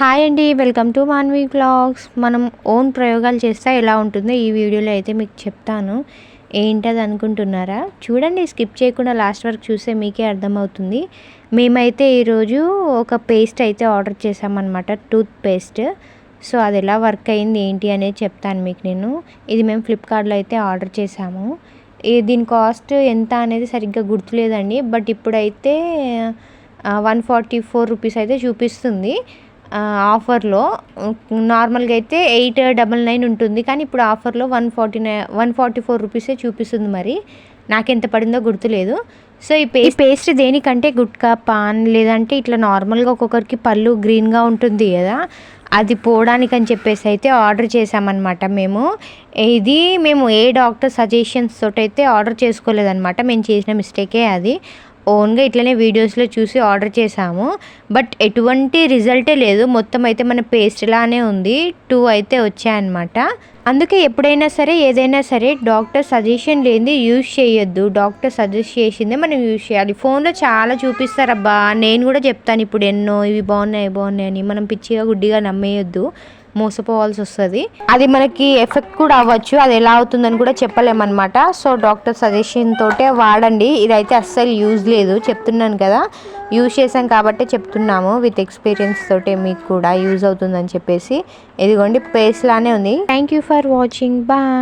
Hi అండి welcome to Manvi blogs మనం own ప్రయోగాలు చేస్తే ఎలా ఉంటుందో ఈ వీడియోలో అయితే మీకు చెప్తాను. ఏంటది అనుకుంటున్నారా? చూడండి స్కిప్ చేయకుండా లాస్ట్ వరకు చూస్తే మీకే అర్థమవుతుంది. మేమైతే ఈరోజు ఒక పేస్ట్ అయితే ఆర్డర్ చేసామన్నమాట టూత్ పేస్ట్ సో అది ఎలా వర్క్ అయింది ఏంటి అనేది చెప్తాను మీకు నేను. ఇది మేము ఫ్లిప్కార్ట్లో అయితే ఆర్డర్ చేసాము దీని కాస్ట్ ఎంత అనేది సరిగ్గా గుర్తులేదండి బట్ ఇప్పుడైతే వన్ ఫార్టీ ఫోర్ రూపీస్ అయితే చూపిస్తుంది. ఆఫర్లో నార్మల్గా అయితే ఎయిట్ డబల్ నైన్ ఉంటుంది. కానీ ఇప్పుడు ఆఫర్లో one forty nine one forty four రూపీసే చూపిస్తుంది మరి. నాకెంత పడిందో గుర్తులేదు. సో ఈ పేస్ట్ పేస్ట్ దేనికంటే గుట్కా పాన్ లేదంటే ఇట్లా నార్మల్గా ఒక్కొక్కరికి పళ్ళు గ్రీన్గా ఉంటుంది కదా. అది పోవడానికి అని చెప్పేసి అయితే ఆర్డర్ చేసామన్నమాట మేము. ఇది మేము ఏ డాక్టర్ సజెషన్స్ తోటైతే అయితే ఆర్డర్ చేసుకోలేదన్నమాట. మేము చేసిన మిస్టేకే అది. ఓన్గా ఇట్లనే వీడియోస్లో చూసి ఆర్డర్ చేసాము బట్ ఎటువంటి రిజల్టే లేదు. మొత్తం అయితే మన పేస్ట్ లానే ఉంది. టూ అయితే వచ్చాయన్నమాట అందుకే ఎప్పుడైనా సరే ఏదైనా సరే డాక్టర్ సజెషన్ లేనిది యూజ్ చేయొద్దు. డాక్టర్ సజెస్ట్ చేసిందే మనం యూజ్ చేయాలి. ఫోన్లో చాలా చూపిస్తారబ్బా నేను కూడా చెప్తాను ఇప్పుడు ఎన్నో ఇవి బాగున్నాయి బాగున్నాయి అని. మనం పిచ్చిగా గుడ్డిగా నమ్మేయొద్దు. మోసపోవాల్సి వస్తుంది. అది మనకి ఎఫెక్ట్ కూడా అవ్వచ్చు అది ఎలా అవుతుందని కూడా చెప్పలేమన్నమాట. సో డాక్టర్ సజెషన్ తోటే వాడండి. ఇదైతే అస్సలు యూజ్ లేదు. చెప్తున్నాను కదా యూజ్ చేసాం కాబట్టి చెప్తున్నాము. విత్ ఎక్స్పీరియన్స్ తోటే మీకు కూడా యూజ్ అవుతుందని చెప్పేసి. ఇదిగోండి పేస్ట్ లానే ఉంది. Thank you for watching bye